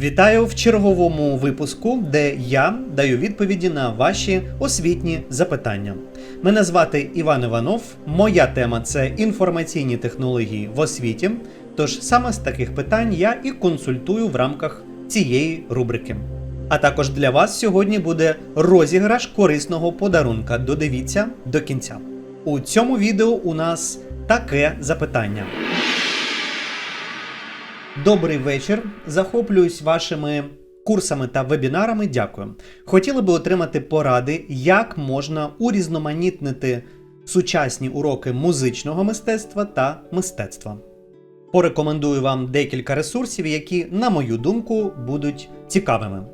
Вітаю в черговому випуску, де я даю відповіді на ваші освітні запитання. Мене звати Іван Іванов. Моя тема це інформаційні технології в освіті. Тож саме з таких питань я і консультую в рамках цієї рубрики. А також для вас сьогодні буде розіграш корисного подарунка. Додивіться до кінця. У цьому відео у нас таке запитання. Добрий вечір. Захоплююсь вашими курсами та вебінарами. Дякую. Хотіли би отримати поради, як можна урізноманітнити сучасні уроки музичного мистецтва та мистецтва. Порекомендую вам декілька ресурсів, які, на мою думку, будуть цікавими.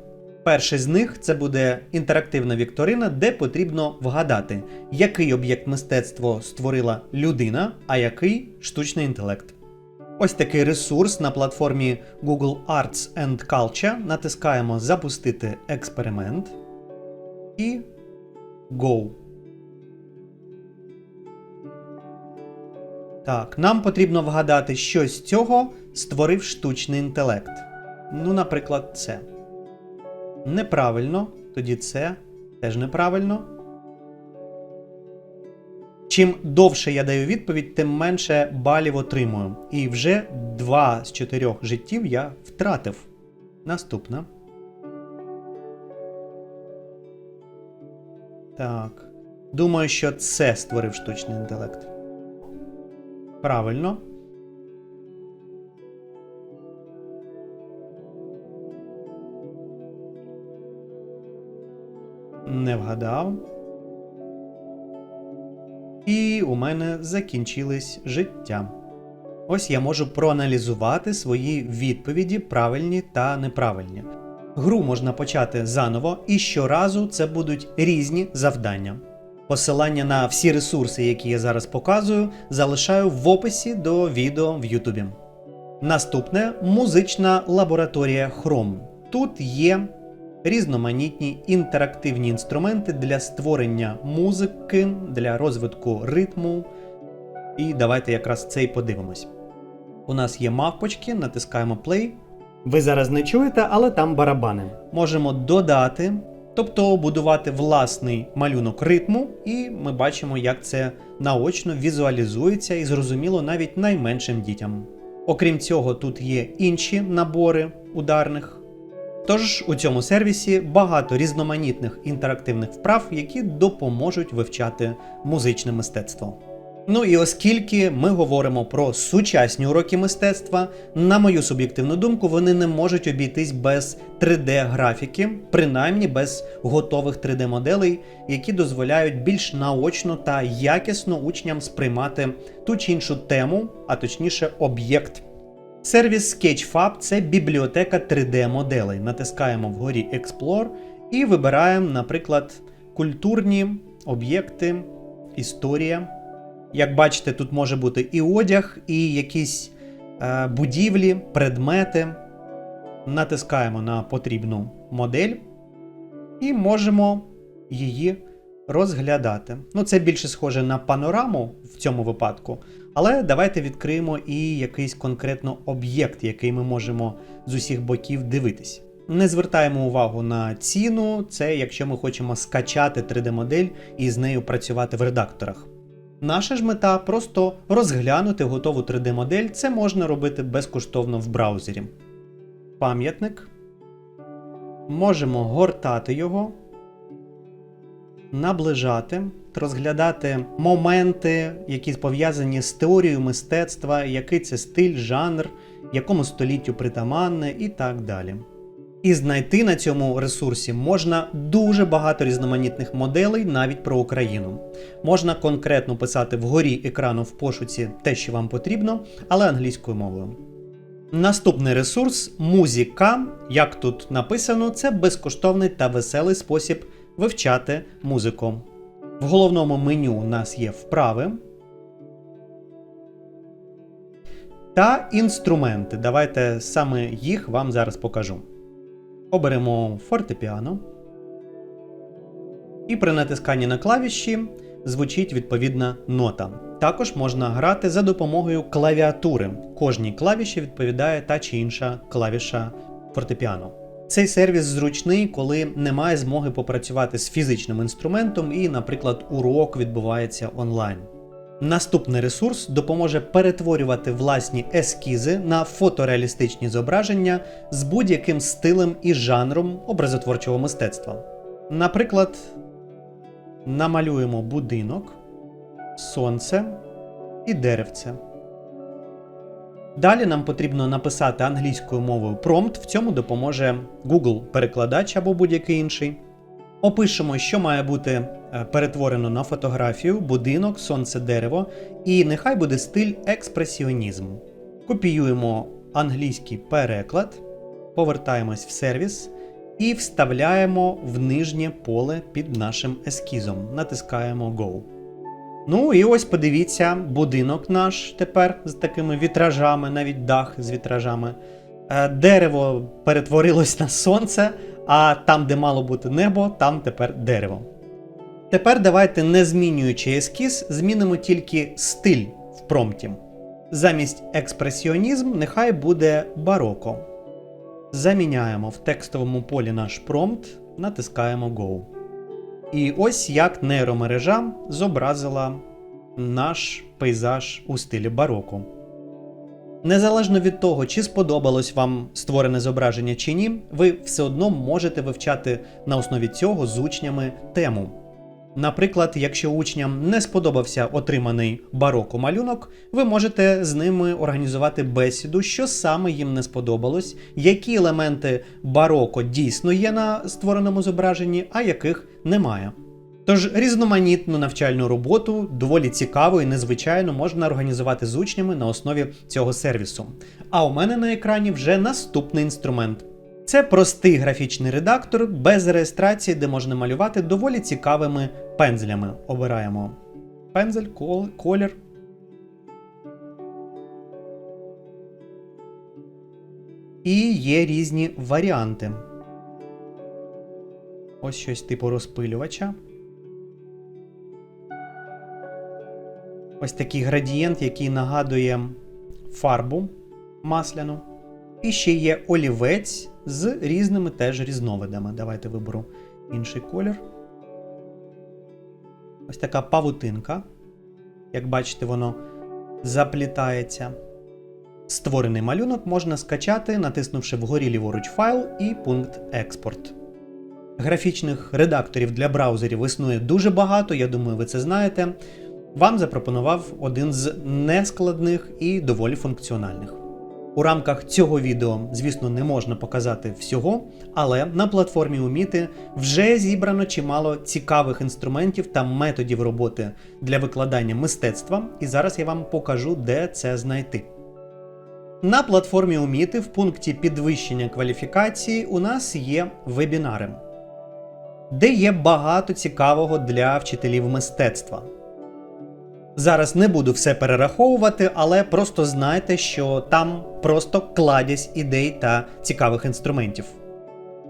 Перший з них це буде інтерактивна вікторина, де потрібно вгадати, який об'єкт мистецтва створила людина, а який штучний інтелект. Ось такий ресурс на платформі Google Arts and Culture. Натискаємо Запустити експеримент і Go. Так, нам потрібно вгадати, що з цього створив штучний інтелект. Ну, наприклад, це. Неправильно, тоді це теж неправильно. Чим довше я даю відповідь, тим менше балів отримую. І вже два з чотирьох життів я втратив. Наступна. Так. Думаю, що це створив штучний інтелект. Правильно. Не вгадав. І у мене закінчились життя. Ось я можу проаналізувати свої відповіді, правильні та неправильні. Гру можна почати заново, і щоразу це будуть різні завдання. Посилання на всі ресурси, які я зараз показую, залишаю в описі до відео в Ютубі. Наступне музична лабораторія Chrome. Тут є різноманітні інтерактивні інструменти для створення музики, для розвитку ритму. І давайте якраз це і подивимось. У нас є мавпочки, натискаємо play. Ви зараз не чуєте, але там барабани. Можемо додати, тобто будувати власний малюнок ритму, і ми бачимо, як це наочно візуалізується і зрозуміло навіть найменшим дітям. Окрім цього, тут є інші набори ударних. Тож у цьому сервісі багато різноманітних інтерактивних вправ, які допоможуть вивчати музичне мистецтво. Ну і оскільки ми говоримо про сучасні уроки мистецтва, на мою суб'єктивну думку, вони не можуть обійтись без 3D-графіки, принаймні без готових 3D-моделей, які дозволяють більш наочно та якісно учням сприймати ту чи іншу тему, а точніше об'єкт. Сервіс Sketchfab – це бібліотека 3D-моделей. Натискаємо вгорі Explore і вибираємо, наприклад, культурні об'єкти, історія. Як бачите, тут може бути і одяг, і якісь е, будівлі, предмети. Натискаємо на потрібну модель і можемо її розглядати. Ну, це більше схоже на панораму в цьому випадку, але давайте відкриємо і якийсь конкретно об'єкт, який ми можемо з усіх боків дивитись. Не звертаємо увагу на ціну, це якщо ми хочемо скачати 3D-модель і з нею працювати в редакторах. Наша ж мета просто розглянути готову 3D-модель, це можна робити безкоштовно в браузері. Пам'ятник. Можемо гортати його, наближати, розглядати моменти, які пов'язані з теорією мистецтва, який це стиль, жанр, якому століттю притаманне і так далі. І знайти на цьому ресурсі можна дуже багато різноманітних моделей навіть про Україну. Можна конкретно писати вгорі екрану в пошуці те, що вам потрібно, але англійською мовою. Наступний ресурс музика. Як тут написано, це безкоштовний та веселий спосіб вивчати музику. В головному меню у нас є вправи. Та інструменти. Давайте саме їх вам зараз покажу. Оберемо фортепіано. І при натисканні на клавіші звучить відповідна нота. Також можна грати за допомогою клавіатури. Кожній клавіші відповідає та чи інша клавіша фортепіано. Цей сервіс зручний, коли немає змоги попрацювати з фізичним інструментом і, наприклад, урок відбувається онлайн. Наступний ресурс допоможе перетворювати власні ескізи на фотореалістичні зображення з будь-яким стилем і жанром образотворчого мистецтва. Наприклад, намалюємо будинок, сонце і деревце. Далі нам потрібно написати англійською мовою промпт, в цьому допоможе Google перекладач або будь-який інший. Опишемо, що має бути е, перетворено на фотографію, будинок, сонце, дерево, і нехай буде стиль експресіонізм. Копіюємо англійський переклад, повертаємось в сервіс і вставляємо в нижнє поле під нашим ескізом. Натискаємо Go. Ну і ось подивіться, будинок наш тепер з такими вітражами, навіть дах з вітражами. Е, Дерево перетворилось на сонце, а там, де мало бути небо, там тепер дерево. Тепер давайте, не змінюючи ескіз, змінимо тільки стиль в промпті. Замість експресіонізм нехай буде бароко. Заміняємо в текстовому полі наш промпт, натискаємо Go. І ось як нейромережа зобразила наш пейзаж у стилі бароко. Незалежно від того, чи сподобалось вам створене зображення чи ні, ви все одно можете вивчати на основі цього з учнями тему. Наприклад, якщо учням не сподобався отриманий бароко малюнок, ви можете з ними організувати бесіду, що саме їм не сподобалось, які елементи бароко дійсно є на створеному зображенні, а яких немає. Тож різноманітну навчальну роботу, доволі цікаву і незвичайно можна організувати з учнями на основі цього сервісу. А у мене на екрані вже наступний інструмент. Це простий графічний редактор без реєстрації, де можна малювати доволі цікавими пензлями. Обираємо пензель, кол- колір. І є різні варіанти. Ось щось типу розпилювача. Ось такий градієнт, який нагадує фарбу масляну. І ще є олівець з різними теж різновидами. Давайте виберу інший колір. Ось така павутинка. Як бачите, воно заплітається. Створений малюнок можна скачати, натиснувши вгорі ліворуч файл і пункт експорт. Графічних редакторів для браузерів існує дуже багато, я думаю, ви це знаєте. Вам запропонував один з нескладних і доволі функціональних. У рамках цього відео, звісно, не можна показати всього, але на платформі Уміти вже зібрано чимало цікавих інструментів та методів роботи для викладання мистецтва, і зараз я вам покажу, де це знайти. На платформі Уміти в пункті підвищення кваліфікації у нас є вебінари, де є багато цікавого для вчителів мистецтва. Зараз не буду все перераховувати, але просто знайте, що там просто кладязь ідей та цікавих інструментів.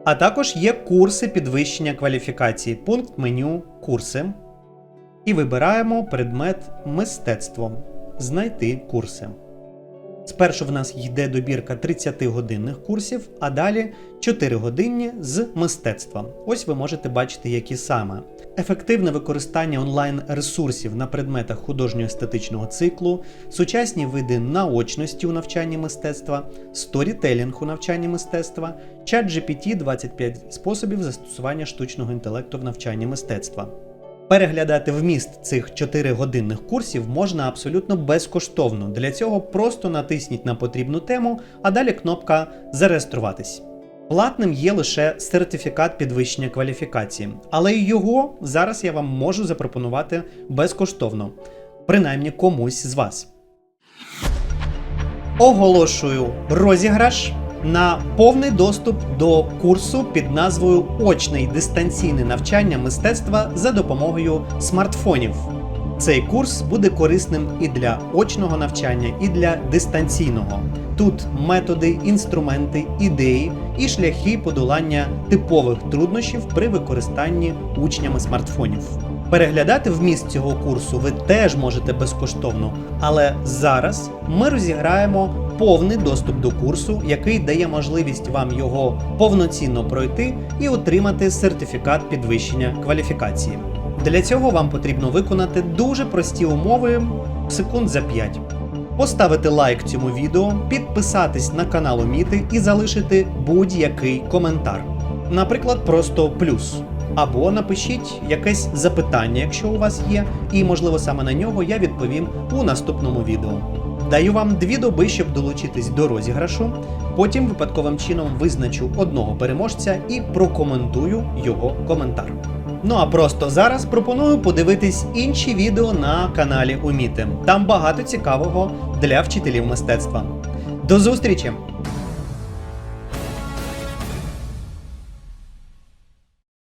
А також є курси підвищення кваліфікації, пункт меню Курси. І вибираємо предмет мистецтво. Знайти курси. Спершу в нас йде добірка 30-годинних курсів, а далі 4-годинні з мистецтва. Ось ви можете бачити, які саме. Ефективне використання онлайн-ресурсів на предметах художньо-естетичного циклу, сучасні види наочності у навчанні мистецтва, сторітелінг у навчанні мистецтва, чат GPT 25 способів застосування штучного інтелекту в навчанні мистецтва. Переглядати вміст цих 4-годинних курсів можна абсолютно безкоштовно. Для цього просто натисніть на потрібну тему, а далі кнопка Зареєструватись. Платним є лише сертифікат підвищення кваліфікації, але його зараз я вам можу запропонувати безкоштовно, принаймні комусь з вас. Оголошую розіграш на повний доступ до курсу під назвою Очне дистанційне навчання мистецтва за допомогою смартфонів. Цей курс буде корисним і для очного навчання, і для дистанційного. Тут методи, інструменти, ідеї і шляхи подолання типових труднощів при використанні учнями смартфонів. Переглядати вміст цього курсу ви теж можете безкоштовно, але зараз ми розіграємо повний доступ до курсу, який дає можливість вам його повноцінно пройти і отримати сертифікат підвищення кваліфікації. Для цього вам потрібно виконати дуже прості умови секунд за 5. Поставити лайк цьому відео, підписатись на канал Уміти і залишити будь-який коментар. Наприклад, просто плюс. Або напишіть якесь запитання, якщо у вас є, і можливо саме на нього я відповім у наступному відео. Даю вам дві доби, щоб долучитись до розіграшу. Потім випадковим чином визначу одного переможця і прокоментую його коментар. Ну а просто зараз пропоную подивитись інші відео на каналі Уміти. Там багато цікавого для вчителів мистецтва. До зустрічі!